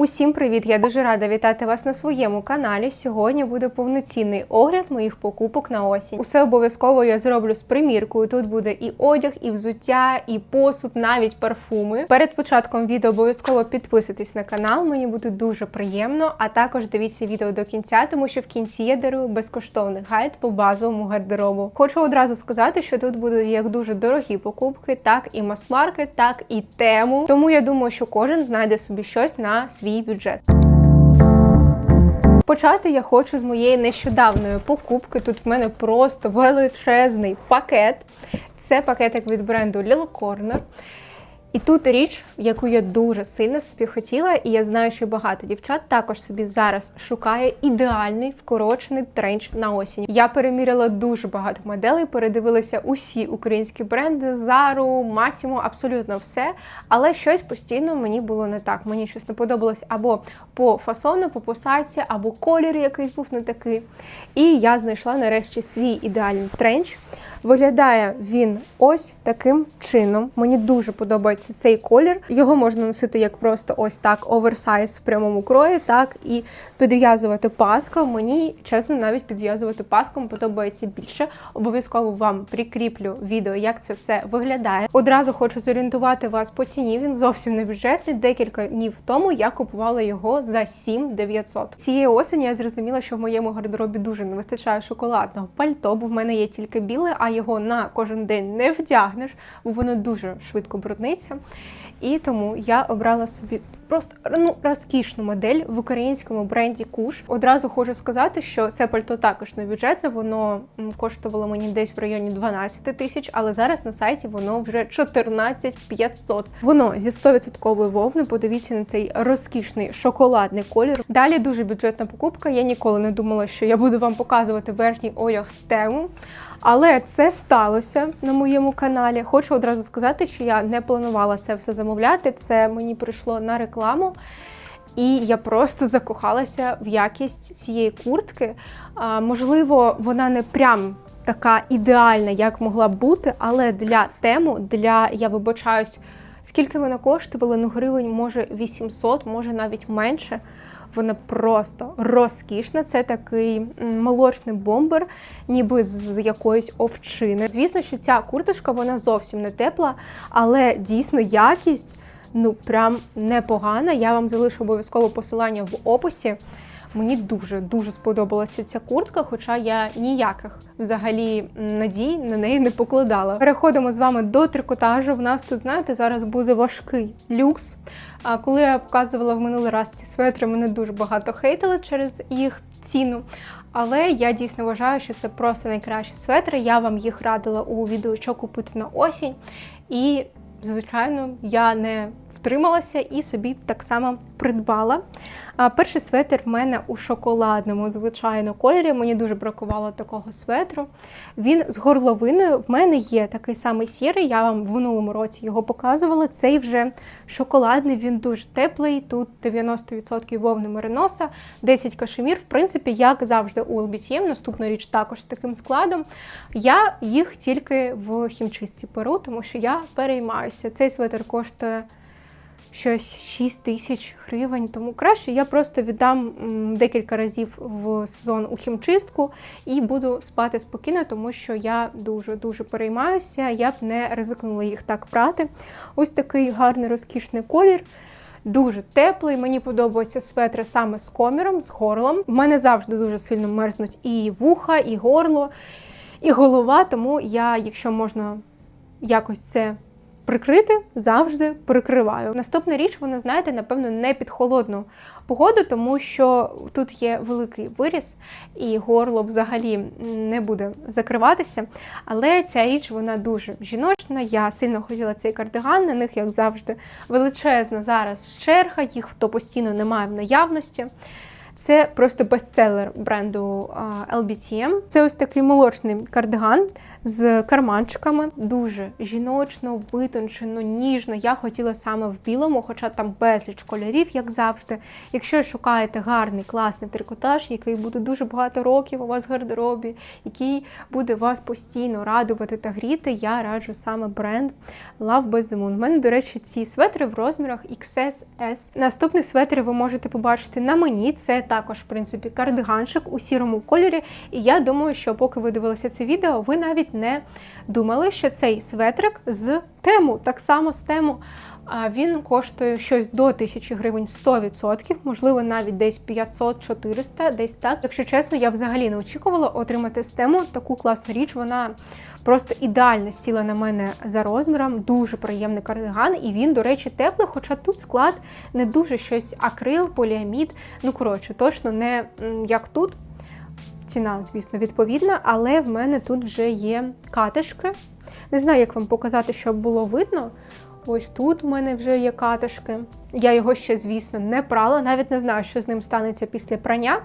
Усім привіт! Я дуже рада вітати вас на своєму каналі. Сьогодні буде повноцінний огляд моїх покупок на осінь. Усе обов'язково я зроблю з приміркою. Тут буде і одяг, і взуття, і посуд, навіть парфуми. Перед початком відео обов'язково підписуйтесь на канал. Мені буде дуже приємно. А також дивіться відео до кінця, тому що в кінці я дарую безкоштовний гайд по базовому гардеробу. Хочу одразу сказати, що тут будуть як дуже дорогі покупки, так і мас-маркет, так і тему. Тому я думаю, що кожен знайде собі щось на свій бюджет. Почати я хочу з моєї нещодавної покупки. Тут в мене просто величезний пакет. Це пакетик від бренду Lil Corner. І тут річ, яку я дуже сильно собі хотіла, і я знаю, що багато дівчат також собі зараз шукає ідеальний вкорочений тренч на осінь. Я переміряла дуже багато моделей, передивилася усі українські бренди, Zara, Massimo, абсолютно все. Але щось постійно мені було не так. Мені щось не подобалось або по фасону, по посадці, або колір якийсь був не такий. І я знайшла нарешті свій ідеальний тренч. Виглядає він ось таким чином. Мені дуже подобається цей колір. Його можна носити як просто ось так, оверсайз в прямому крої, так і підв'язувати паском. Мені, чесно, навіть підв'язувати паском подобається більше. Обов'язково вам прикріплю відео, як це все виглядає. Одразу хочу зорієнтувати вас по ціні. Він зовсім не бюджетний. Декілька днів тому я купувала його за 7900. Цієї осені я зрозуміла, що в моєму гардеробі дуже не вистачає шоколадного пальто, бо в мене є тільки біле, а його на кожен день не вдягнеш, бо воно дуже швидко брудниться. І тому я обрала собі просто ну розкішну модель в українському бренді Куш. Одразу хочу сказати, що це пальто також не бюджетне, воно коштувало мені десь в районі 12 тисяч, але зараз на сайті воно вже 14 500. Воно зі 100% вовни. Подивіться на цей розкішний шоколадний колір. Далі дуже бюджетна покупка. Я ніколи не думала, що я буду вам показувати верхній одяг з тему. Але це сталося на моєму каналі. Хочу одразу сказати, що я не планувала це все замовляти. Це мені прийшло на рекламу. І я просто закохалася в якість цієї куртки. А, можливо, вона не прям така ідеальна, як могла б бути, але для тему, для я вибачаюсь, скільки вона коштувала, ну гривень, може 800, може навіть менше. Вона просто розкішна. Це такий молочний бомбер, ніби з якоїсь овчини. Звісно, що ця курточка вона зовсім не тепла, але дійсно якість ну прям непогана. Я вам залишу обов'язково посилання в описі. Мені дуже дуже сподобалася ця куртка, хоча я ніяких взагалі надій на неї не покладала. Переходимо з вами до трикотажу. В нас тут, знаєте, зараз буде важкий люкс. А коли я показувала в минулий раз ці светри, мене дуже багато хейтили через їх ціну. Але я дійсно вважаю, що це просто найкращі светри. Я вам їх радила у відео, що купити на осінь. І, звичайно, я не втрималася і собі так само придбала. Перший светр в мене у шоколадному, звичайно, кольорі. Мені дуже бракувало такого светру. Він з горловиною. В мене є такий самий сірий, я вам в минулому році його показувала. Цей вже шоколадний, він дуже теплий. Тут 90% вовни мериноса, 10 кашемір. В принципі, як завжди у LBTM, наступна річ також з таким складом. Я їх тільки в хімчистці перу, тому що я переймаюся. Цей светр коштує щось 6 тисяч гривень. Тому краще я просто віддам декілька разів в сезон у хімчистку і буду спати спокійно, тому що я дуже-дуже переймаюся. Я б не ризикнула їх так прати. Ось такий гарний розкішний колір. Дуже теплий, мені подобаються светри саме з коміром, з горлом. У мене завжди дуже сильно мерзнуть і вуха, і горло, і голова. Тому я, якщо можна якось це прикрити, завжди прикриваю. Наступна річ, вона, знаєте, напевно, не під холодну погоду, тому що тут є великий виріс, і горло взагалі не буде закриватися. Але ця річ вона дуже жіночна. Я сильно хотіла цей кардиган. На них, як завжди, величезна зараз черга, їх то постійно немає в наявності. Це просто бестселер бренду LBTM. Це ось такий молочний кардиган. З карманчиками. Дуже жіночно, витончено, ніжно. Я хотіла саме в білому, хоча там безліч кольорів, як завжди. Якщо шукаєте гарний, класний трикотаж, який буде дуже багато років у вас в гардеробі, який буде вас постійно радувати та гріти, я раджу саме бренд Love by the Moon. У мене, до речі, ці светри в розмірах XS. Наступний светр ви можете побачити на мені. Це також, в принципі, кардиганчик у сірому кольорі. І я думаю, що поки ви дивилися це відео, ви навіть не думали, що цей светрик з тему, так само з тему. А Він коштує щось до 1000 гривень 100%, можливо, навіть десь 500-400, десь так. Якщо чесно, я взагалі не очікувала отримати з тему таку класну річ. Вона просто ідеально сіла на мене за розміром, дуже приємний кардиган, і він, до речі, теплий, хоча тут склад не дуже щось акрил, поліамід. Ну, коротше, точно не як тут. Ціна, звісно, відповідна, але в мене тут вже є катишки. Не знаю, як вам показати, щоб було видно. Ось тут в мене вже є катишки. Я його ще, звісно, не прала, навіть не знаю, що з ним станеться після прання.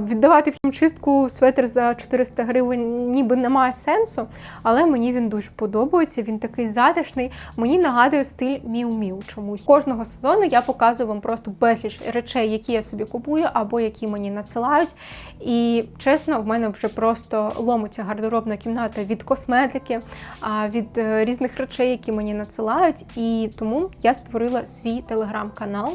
Віддавати в хімчистку светр за 400 гривень ніби немає сенсу, але мені він дуже подобається. Він такий затишний. Мені нагадує стиль Міу-Міу чомусь. Кожного сезону я показую вам просто безліч речей, які я собі купую або які мені надсилають. І чесно, в мене вже просто ломиться гардеробна кімната від косметики, від е, різних речей, які мені надсилають. І тому я створила свій телеграм-канал.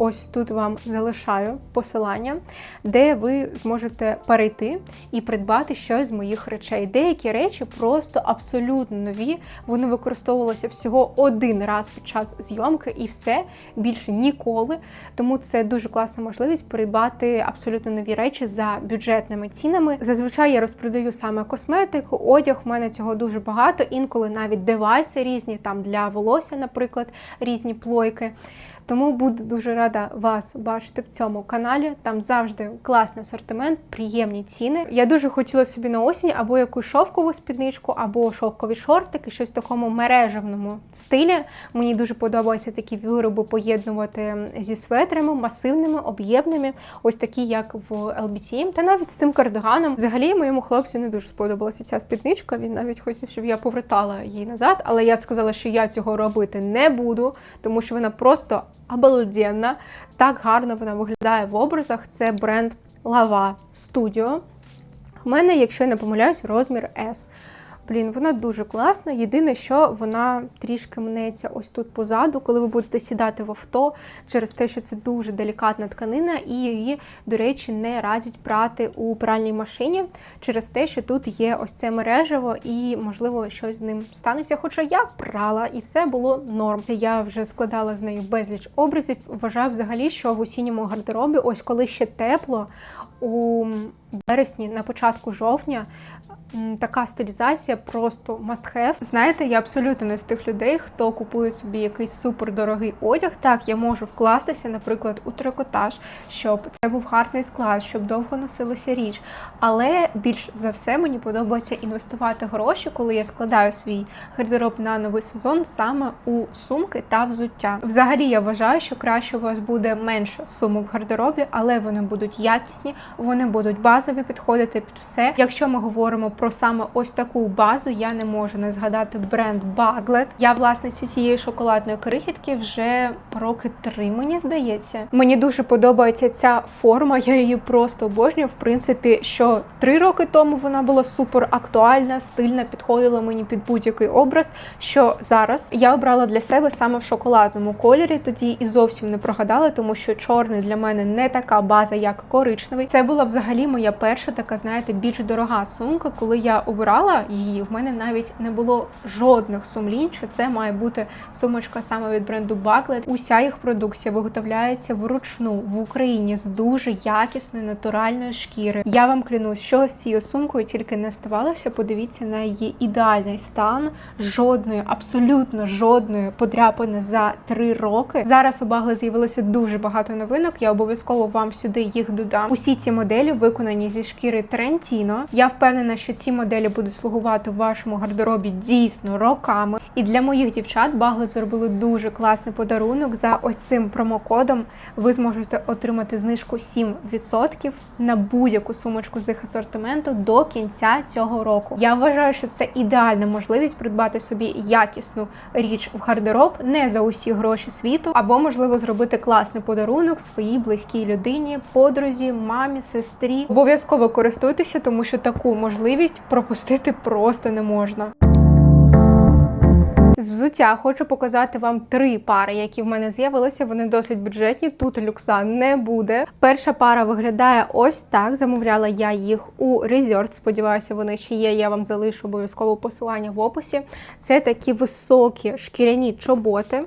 Ось тут вам залишаю посилання, де ви зможете перейти і придбати щось з моїх речей. Деякі речі просто абсолютно нові. Вони використовувалися всього один раз під час зйомки і все більше ніколи. Тому це дуже класна можливість придбати абсолютно нові речі за бюджетними цінами. Зазвичай я розпродаю саме косметику, одяг. У мене цього дуже багато. Інколи навіть девайси різні, там для волосся, наприклад, різні плойки. Тому буду дуже рада вас бачити в цьому каналі. Там завжди класний асортимент, приємні ціни. Я дуже хотіла собі на осінь або якусь шовкову спідничку, або шовкові шортики, щось в такому мережевному стилі. Мені дуже подобаються такі вироби поєднувати зі светрами, масивними, об'ємними, ось такі, як в LBT. Та навіть з цим кардиганом. Взагалі, моєму хлопцю не дуже сподобалася ця спідничка. Він навіть хотів, щоб я повертала її назад, але я сказала, що я цього робити не буду, тому що вона просто обалденна. Так гарно вона виглядає в образах. Це бренд Lava Studio. У мене, якщо я не помиляюсь, розмір S. Блін, вона дуже класна. Єдине, що вона трішки мнеться ось тут позаду, коли ви будете сідати в авто, через те, що це дуже делікатна тканина, і її, до речі, не радять прати у пральній машині через те, що тут є ось це мережево, і, можливо, щось з ним станеться. Хоча я прала, і все було норм. Я вже складала з нею безліч образів. Вважаю взагалі, що в осінньому гардеробі, ось коли ще тепло, у вересні, на початку жовтня, така стилізація просто must have. Знаєте, я абсолютно не з тих людей, хто купує собі якийсь супердорогий одяг. Так, я можу вкластися, наприклад, у трикотаж, щоб це був гарний склад, щоб довго носилася річ. Але більш за все мені подобається інвестувати гроші, коли я складаю свій гардероб на новий сезон саме у сумки та взуття. Взагалі, я вважаю, що краще у вас буде менше сумок в гардеробі, але вони будуть якісні, вони будуть базові підходити під все. Якщо ми говоримо про саме ось таку базу, я не можу не згадати бренд Baglet. Я власниця цієї шоколадної крихітки вже роки три, мені здається. Мені дуже подобається ця форма. Я її просто обожнюю. В принципі, що три роки тому вона була супер актуальна, стильна, підходила мені під будь-який образ. Що зараз я обрала для себе саме в шоколадному кольорі. Тоді і зовсім не прогадала, тому що чорний для мене не така база, як коричневий. Це була взагалі моя перша така, знаєте, більш дорога сумка. Коли я обирала її, в мене навіть не було жодних сумлінь, що це має бути сумочка саме від бренду Baglet. Уся їх продукція виготовляється вручну в Україні з дуже якісної натуральної шкіри. Я вам клянусь, що з цією сумкою тільки не ставалося. Подивіться на її ідеальний стан. Жодної, абсолютно жодної подряпини за три роки. Зараз у Baglet з'явилося дуже багато новинок. Я обов'язково вам сюди їх додам. Усі ці моделі виконані зі шкіри Трентіно. Я впевнена, що ці моделі будуть слугувати в вашому гардеробі дійсно роками. І для моїх дівчат Баглет зробили дуже класний подарунок. За ось цим промокодом ви зможете отримати знижку 7% на будь-яку сумочку з їх асортименту до кінця цього року. Я вважаю, що це ідеальна можливість придбати собі якісну річ в гардероб не за усі гроші світу, або можливо зробити класний подарунок своїй близькій людині, подрузі, мамі, сестрі. Обов'язково користуйтеся, тому що таку можливість пропустити просто не можна. З взуття хочу показати вам три пари, які в мене з'явилися. Вони досить бюджетні. Тут люкса не буде. Перша пара виглядає ось так. Замовляла я їх у Resort. Сподіваюся, вони ще є. Я вам залишу обов'язково посилання в описі. Це такі високі шкіряні чоботи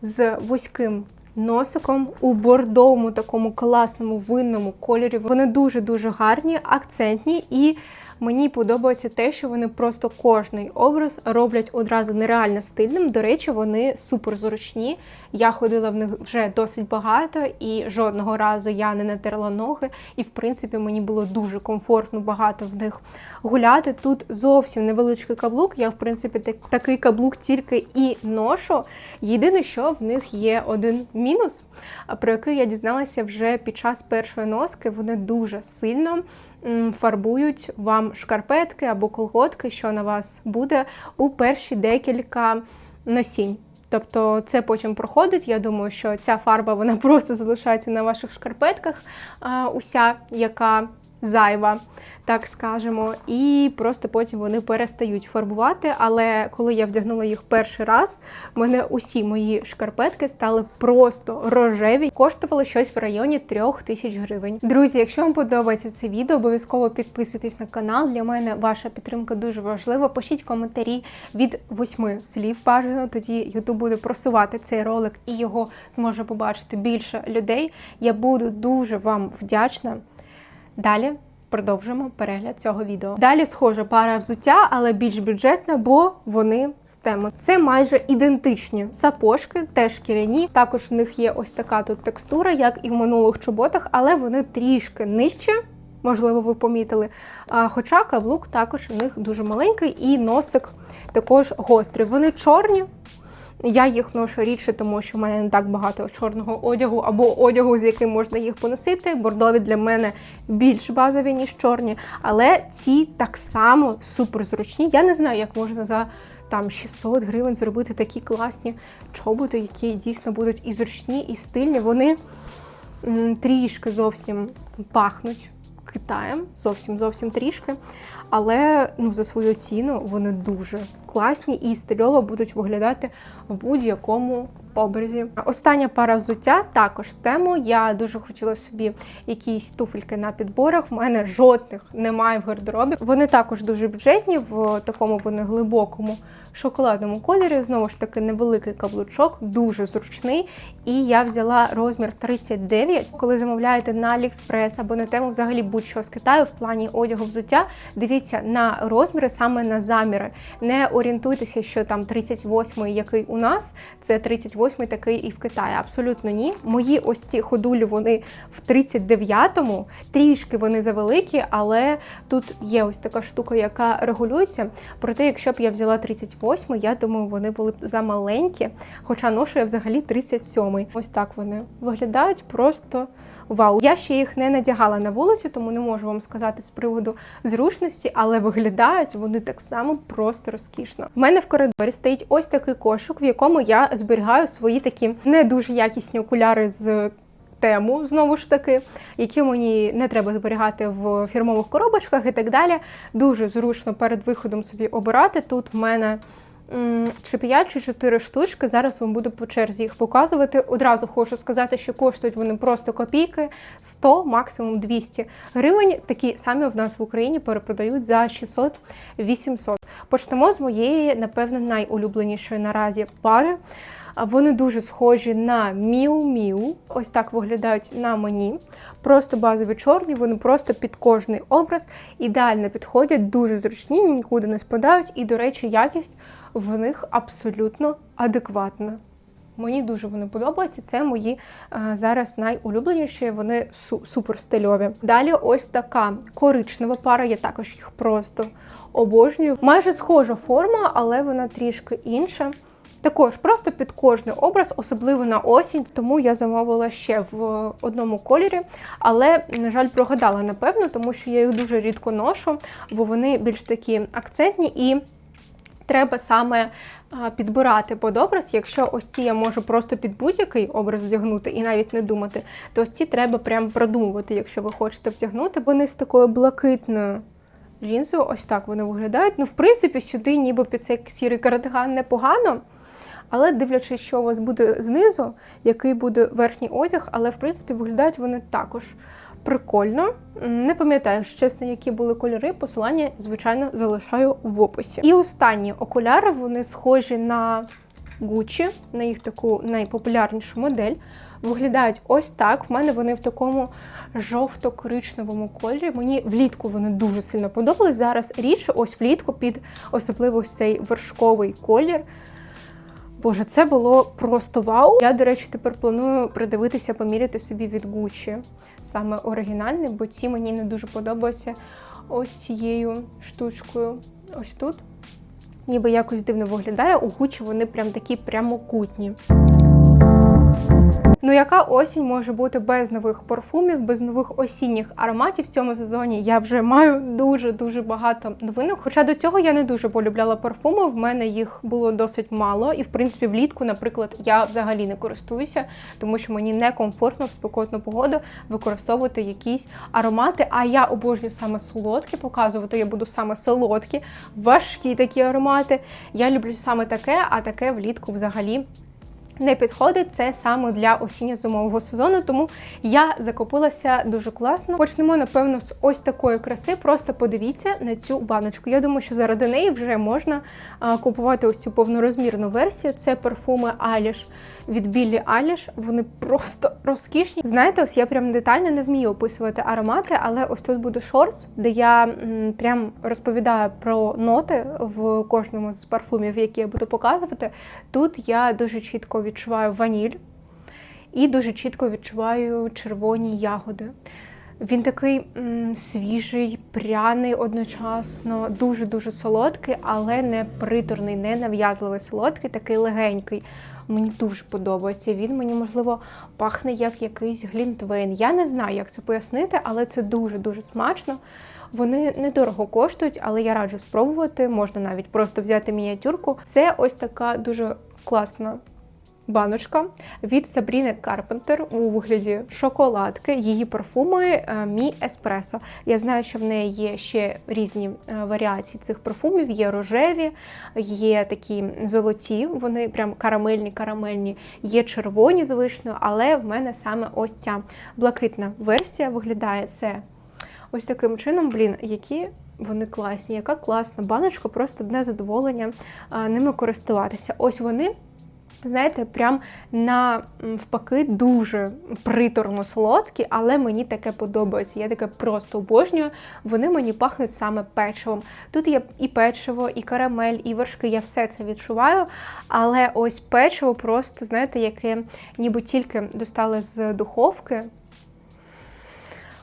з вузьким носиком у бордовому такому класному винному кольорі. Вони дуже-дуже гарні, акцентні і. Мені подобається те, що вони просто кожний образ роблять одразу нереально стильним. До речі, вони супер зручні. Я ходила в них вже досить багато, і жодного разу я не натерла ноги. І, в принципі, мені було дуже комфортно багато в них гуляти. Тут зовсім невеличкий каблук. Я, в принципі, так, такий каблук тільки і ношу. Єдине, що в них є один мінус, про який я дізналася вже під час першої носки. Вони дуже сильно фарбують вам шкарпетки або колготки, що на вас буде у перші декілька носінь. Тобто це потім проходить. Я думаю, що ця фарба вона просто залишається на ваших шкарпетках, уся яка зайва, так скажемо, і просто потім вони перестають фарбувати. Але коли я вдягнула їх перший раз, в мене усі мої шкарпетки стали просто рожеві, коштували щось в районі трьох тисяч гривень. Друзі, якщо вам подобається це відео, обов'язково підписуйтесь на канал. Для мене ваша підтримка дуже важлива. Пишіть коментарі від восьми слів бажано. Тоді Ютуб буде просувати цей ролик і його зможе побачити більше людей. Я буду дуже вам вдячна. Далі продовжимо перегляд цього відео. Далі схожа пара взуття, але більш бюджетна, бо вони з теми. Це майже ідентичні сапожки, теж шкіряні. Також в них є ось така тут текстура, як і в минулих чоботах, але вони трішки нижче. Можливо, ви помітили. А, Хоча каблук також у них дуже маленький і носик також гострий. Вони чорні, я їх ношу рідше, тому що в мене не так багато чорного одягу або одягу, з яким можна їх поносити. Бордові для мене більш базові, ніж чорні. Але ці так само супер зручні. Я не знаю, як можна за там 600 гривень зробити такі класні чоботи, які дійсно будуть і зручні, і стильні. Вони трішки зовсім пахнуть. Китаєм зовсім зовсім трішки, але ну за свою ціну вони дуже класні і стильово будуть виглядати в будь-якому образі. Остання пара взуття також тему. Я дуже хотіла собі якісь туфельки на підборах. В мене жодних немає в гардеробі. Вони також дуже бюджетні, в такому вони глибокому шоколадному кольорі. Знову ж таки, невеликий каблучок, дуже зручний. І я взяла розмір 39. Коли замовляєте на AliExpress або на тему взагалі будь-що з Китаю в плані одягу взуття, дивіться на розміри саме на заміри. Не орієнтуйтеся, що там 38-й, який у нас, це 38-й такий і в Китаї. Абсолютно ні. Мої ось ці ходулі, вони в 39-му, трішки вони завеликі, але тут є ось така штука, яка регулюється. Проте, якщо б я взяла 38 я думаю, вони були б замаленькі. Хоча ношу я взагалі 37-й. Ось так вони виглядають просто. Вау, я ще їх не надягала на вулицю, тому не можу вам сказати з приводу зручності, але виглядають вони так само просто розкішно. У мене в коридорі стоїть ось такий кошик, в якому я зберігаю свої такі не дуже якісні окуляри з. Тему знову ж таки, які мені не треба зберігати в фірмових коробочках і так далі. Дуже зручно перед виходом собі обирати. Тут в мене чи 5 чи 4 штучки. Зараз вам буду по черзі їх показувати. Одразу хочу сказати, що коштують вони просто копійки 100, максимум 200 гривень. Такі самі в нас в Україні перепродають за 600-800. Почнемо з моєї, напевно, найулюбленішої наразі пари. Вони дуже схожі на Міу-Міу. Ось так виглядають на мені. Просто базові чорні, вони просто під кожний образ ідеально підходять, дуже зручні, нікуди не спадають. І, до речі, якість в них абсолютно адекватна. Мені дуже вони подобаються. Це мої е, зараз найулюбленіші, вони су- супер. Далі ось така коричнева пара, я також їх просто обожнюю. Майже схожа форма, але вона трішки інша. Також просто під кожний образ, особливо на осінь, тому я замовила ще в одному кольорі, але, на жаль, прогадала, напевно, тому що я їх дуже рідко ношу, бо вони більш такі акцентні і треба саме підбирати під образ. Якщо ось ці я можу просто під будь-який образ вдягнути і навіть не думати, то ось ці треба прям продумувати, якщо ви хочете вдягнути. Вони з такою блакитною лінзою, ось так вони виглядають. Ну, в принципі, сюди ніби під цей сірий кардиган непогано. Але дивлячись, що у вас буде знизу, який буде верхній одяг, але в принципі виглядають вони також прикольно. Не пам'ятаю, чесно, які були кольори. Посилання, звичайно, залишаю в описі. І останні окуляри вони схожі на Gucci, на їх таку найпопулярнішу модель. Виглядають ось так. В мене вони в такому жовто-коричневому кольорі. Мені влітку вони дуже сильно подобались. Зараз річ ось влітку під особливо цей вершковий колір. Боже, це було просто вау. Я, до речі, тепер планую придивитися, поміряти собі від Gucci. Саме оригінальний, бо ці мені не дуже подобаються ось цією штучкою. Ось тут. Ніби якось дивно виглядає. У Gucci вони прям такі прямокутні. Ну, яка осінь може бути без нових парфумів, без нових осінніх ароматів в цьому сезоні? Я вже маю дуже-дуже багато новинок. Хоча до цього я не дуже полюбляла парфуми, в мене їх було досить мало. І, в принципі, влітку, наприклад, я взагалі не користуюся, тому що мені некомфортно в спекотну погоду використовувати якісь аромати. А я обожнюю саме солодкі, показувати я буду саме солодкі, важкі такі аромати. Я люблю саме таке, а таке влітку взагалі не підходить це саме для осінньо-зимового сезону, тому я закупилася дуже класно. Почнемо, напевно, з ось такої краси. Просто подивіться на цю баночку. Я думаю, що заради неї вже можна купувати ось цю повнорозмірну версію. Це парфуми Аліш від Біллі Аліш. Вони просто розкішні. Знаєте, ось я прям детально не вмію описувати аромати, але ось тут буде шортс, де я м, прям розповідаю про ноти в кожному з парфумів, які я буду показувати. Тут я дуже чітко відчуваю ваніль і дуже чітко відчуваю червоні ягоди. Він такий м, свіжий, пряний одночасно, дуже-дуже солодкий, але не приторний, не нав'язливий солодкий, такий легенький. Мені дуже подобається. Він мені, можливо, пахне як якийсь глінтвейн. Я не знаю, як це пояснити, але це дуже-дуже смачно. Вони недорого коштують, але я раджу спробувати. Можна навіть просто взяти мініатюрку. Це ось така дуже класна баночка від Сабріни Карпентер у вигляді шоколадки. Її парфуми е, Мі Еспресо. Я знаю, що в неї є ще різні е, варіації цих парфумів. Є рожеві, є такі золоті, вони прям карамельні, карамельні, є червоні з вишнею, але в мене саме ось ця блакитна версія виглядає це ось таким чином, блін, які. Вони класні, яка класна баночка, просто одне задоволення а, ними користуватися. Ось вони Знаєте, прям навпаки дуже приторно солодкі, але мені таке подобається. Я таке просто обожнюю. Вони мені пахнуть саме печивом. Тут є і печиво, і карамель, і вершки. Я все це відчуваю. Але ось печиво просто, знаєте, яке ніби тільки достали з духовки.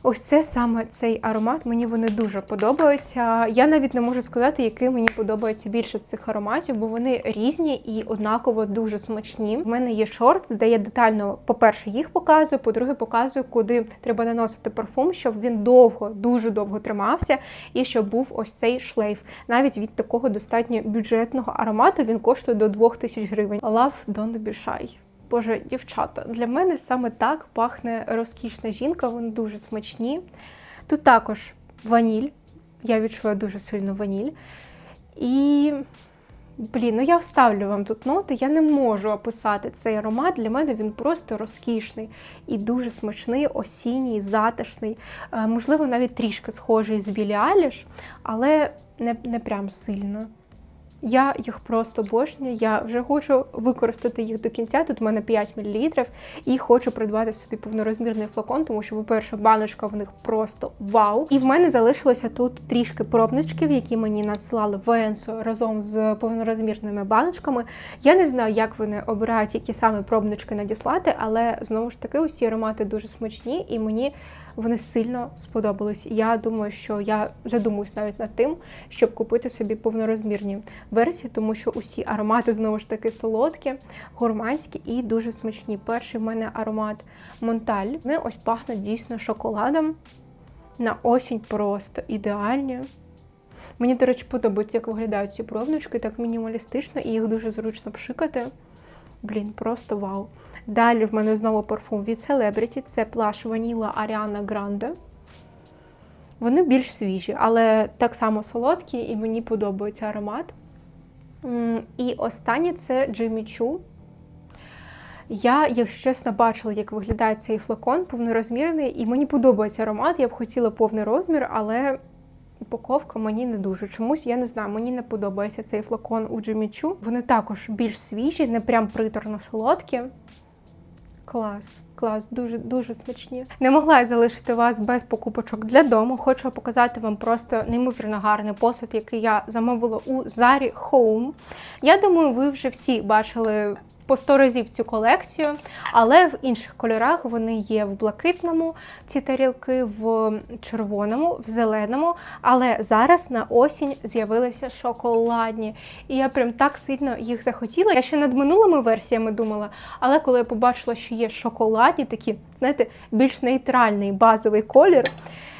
Ось це саме цей аромат. Мені вони дуже подобаються. Я навіть не можу сказати, який мені подобається більше з цих ароматів, бо вони різні і однаково дуже смачні. У мене є шортс, де я детально, по-перше, їх показую, по-друге, показую, куди треба наносити парфум, щоб він довго, дуже довго тримався, і щоб був ось цей шлейф. Навіть від такого достатньо бюджетного аромату він коштує до 2000 гривень. Love Don't Be Shy. Боже, дівчата, для мене саме так пахне розкішна жінка, вони дуже смачні. Тут також ваніль. Я відчуваю дуже сильно ваніль. І, блін, ну я вставлю вам тут ноти. Я не можу описати цей аромат. Для мене він просто розкішний і дуже смачний, осінній, затишний. Е, Можливо, навіть трішки схожий з Білі Аліш, але не, не прям сильно. Я їх просто обожнюю. Я вже хочу використати їх до кінця. Тут в мене 5 мл, і хочу придбати собі повнорозмірний флакон, тому що, по-перше, баночка в них просто вау. І в мене залишилося тут трішки пробничків, які мені надсилали в Енсо разом з повнорозмірними баночками. Я не знаю, як вони обирають, які саме пробнички надіслати, але знову ж таки усі аромати дуже смачні, і мені вони сильно сподобались. Я думаю, що я задумуюсь навіть над тим, щоб купити собі повнорозмірні версії, тому що усі аромати знову ж таки солодкі, гурманські і дуже смачні. Перший в мене аромат Монталь. Вони ось пахнуть дійсно шоколадом. На осінь просто ідеальні. Мені, до речі, подобається, як виглядають ці пробнички, так мінімалістично, і їх дуже зручно пшикати. Блін, просто вау. Далі в мене знову парфум від Celebrity. Це плаш Ваніла Аріана Гранде. Вони більш свіжі, але так само солодкі, і мені подобається аромат. І останнє це Jimmy Choo. Я, якщо чесно, бачила, як виглядає цей флакон повнорозмірний, і мені подобається аромат. Я б хотіла повний розмір, але упаковка мені не дуже. Чомусь я не знаю, мені не подобається цей флакон у Choo. Вони також більш свіжі, не прям приторно солодкі. Клас, клас, дуже дуже смачні. Не могла я залишити вас без покупочок для дому. Хочу показати вам просто неймовірно гарний посуд, який я замовила у Зарі Home. Я думаю, ви вже всі бачили по 100 разів цю колекцію, але в інших кольорах вони є в блакитному, ці тарілки, в червоному, в зеленому. Але зараз на осінь з'явилися шоколадні. І я прям так сильно їх захотіла. Я ще над минулими версіями думала, але коли я побачила, що є шоколадні, такі, знаєте, більш нейтральний базовий колір.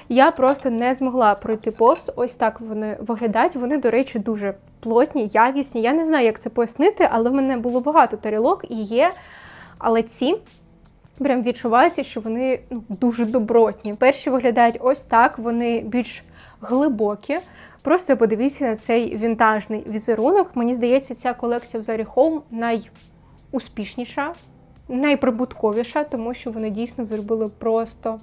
Я просто не змогла пройти повз. Ось так вони виглядають. Вони, до речі, дуже плотні, якісні. Я не знаю, як це пояснити, але в мене було багато тарілок і є. Але ці прям відчувається, що вони ну, дуже добротні. Перші виглядають ось так, вони більш глибокі. Просто подивіться на цей вінтажний візерунок. Мені здається, ця колекція в Zari Home найуспішніша найприбутковіша, тому що вони дійсно зробили просто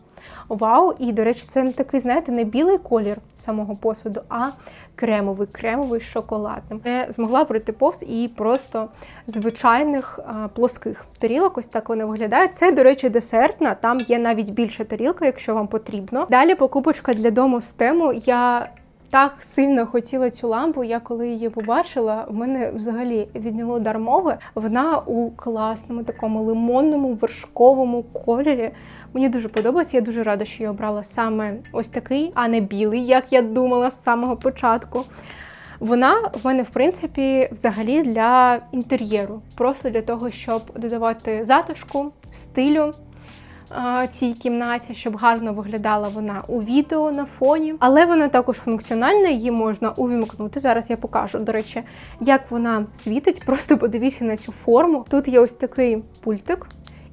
вау. І, до речі, це не такий, знаєте, не білий колір самого посуду, а кремовий, кремовий з шоколадним. Не змогла пройти повз і просто звичайних а, плоских тарілок. Ось так вони виглядають. Це, до речі, десертна. Там є навіть більша тарілка, якщо вам потрібно. Далі покупочка для дому з тему. Я так сильно хотіла цю лампу. Я коли її побачила, в мене взагалі відняло дар мови. Вона у класному такому лимонному вершковому кольорі. Мені дуже подобається. Я дуже рада, що я обрала саме ось такий, а не білий, як я думала з самого початку. Вона в мене, в принципі, взагалі для інтер'єру, просто для того, щоб додавати затишку, стилю цій кімнаті, щоб гарно виглядала вона у відео на фоні. Але вона також функціональна, її можна увімкнути. Зараз я покажу, до речі, як вона світить. Просто подивіться на цю форму. Тут є ось такий пультик.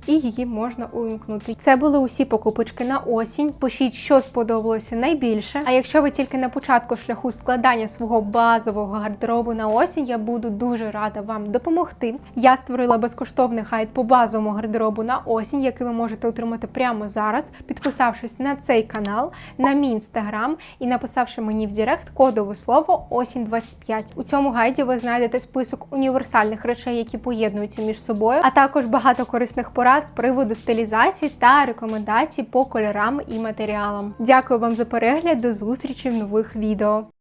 І її можна увімкнути. Це були усі покупочки на осінь. Пишіть, що сподобалося найбільше. А якщо ви тільки на початку шляху складання свого базового гардеробу на осінь, я буду дуже рада вам допомогти. Я створила безкоштовний гайд по базовому гардеробу на осінь, який ви можете отримати прямо зараз, підписавшись на цей канал, на мій інстаграм і написавши мені в Директ кодове слово осінь 25. У цьому гайді ви знайдете список універсальних речей, які поєднуються між собою, а також багато корисних порад з приводу стилізації та рекомендацій по кольорам і матеріалам. Дякую вам за перегляд, до зустрічі в нових відео.